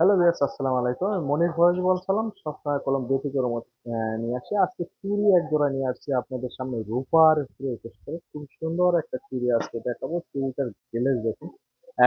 Hello viewers আসসালামু আলাইকুম। আমি মনির ফরাজি বলছিলাম সবসময় কলম ব্যতিক্রম আহ, নিয়ে আসি। আজকে চুরি এক জোড়া নিয়ে আসছি আপনাদের সামনে রূপার করে খুব সুন্দর একটা চুরি আজকে দেখাবো। চুরিটার গ্লেজ দেখুন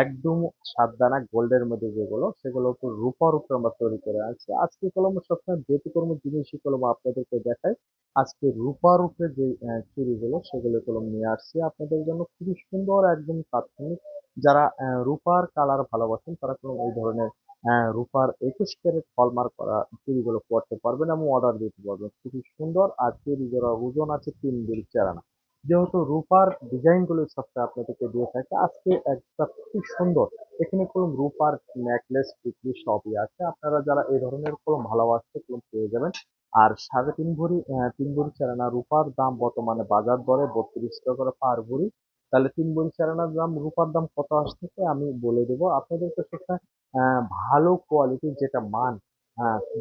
একদম সাত দানা গোল্ডের মধ্যে যেগুলো সেগুলো তো রূপার উপরে আমরা তৈরি করে আনছি। আজকে কলম সবসময় ব্যতিক্রম জিনিসই কলম আপনাদেরকে দেখাই। আজকে রূপার উপরে যে আহ, চুড়িগুলো সেগুলো কলম নিয়ে আসছি আপনাদের জন্য। খুবই সুন্দর একদম তাৎক্ষণিক। যারা রূপার কালার ভালোবাসেন তারা কলম এই ধরনের হ্যাঁ রূপার একুশ ক্যারেট হলমার্ক করা চুড়িগুলো পড়তে পারবেন এবং অর্ডার দিতে পারবেন। খুবই সুন্দর আর চুড়ি জোড়া ওজন আছে তিন বিল চারানা। যেহেতু রূপার ডিজাইনগুলো সবটা আপনাদেরকে দিয়ে থাকে আজকে একটা খুবই সুন্দর। এখানে কোনো রূপার নেকলেস টিকলি সবই আছে। আপনারা যারা এই ধরনের কলম ভালোবাসতে কলম পেয়ে যাবেন। আর সাড়ে তিন ভরি আহ, তিন ভরি চারানা রূপার দাম বর্তমানে বাজার দরে বত্রিশ টাকা করে পার ভরি। তাহলে তিন ভরি চারানার দাম রূপার দাম কত আসতেছে আমি বলে দেবো। আপনাদেরকে আহ, ভালো কোয়ালিটির যেটা মান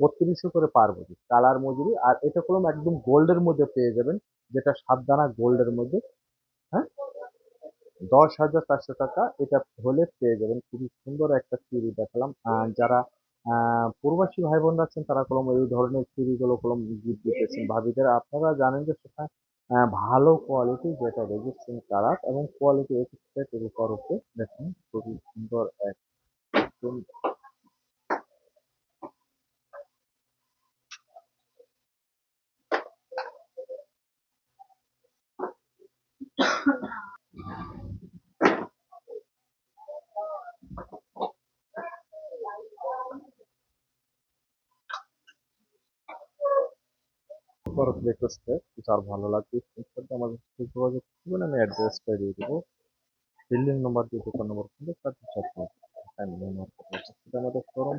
বত্রিশশো করে পার কালার মজুরি আর এটা কলম একদম গোল্ডের মধ্যে পেয়ে যাবেন, যেটা সাত দানা গোল্ডের মধ্যে হ্যাঁ? দশ হাজার চারশো টাকা এটা হলে পেয়ে যাবেন, খুবই সুন্দর একটা চুড়ি দেখালাম। যারা প্রবাসী ভাই বোনরা আছেন, তারা কলম এই ধরনের চুড়িগুলো কলম গিফট দিতেছেন। ভাবিদের আপনারা জানেন যে সেটা ভালো কোয়ালিটি যেটা রেজিস্ট্রেশন কালার এবং কোয়ালিটি এক্সপেক্ট উপরে দেখুন, খুবই সুন্দর একদম ভারত রিকোয়েস্টে যার ভালো লাগবে স্ক্রিনশট আমাদের সাথে যোগাযোগ করবেন, আমি অ্যাড্রেসটা দিয়ে দেবো। বিল্ডিং নম্বর দিয়ে দোকান নম্বর খুলে আমাদের শোরুম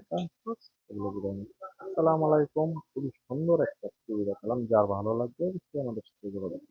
আসসালামু আলাইকুম, খুবই সুন্দর একটা ছবি দেখালাম, যার ভালো লাগবে সে আমাদের সাথে যোগাযোগ।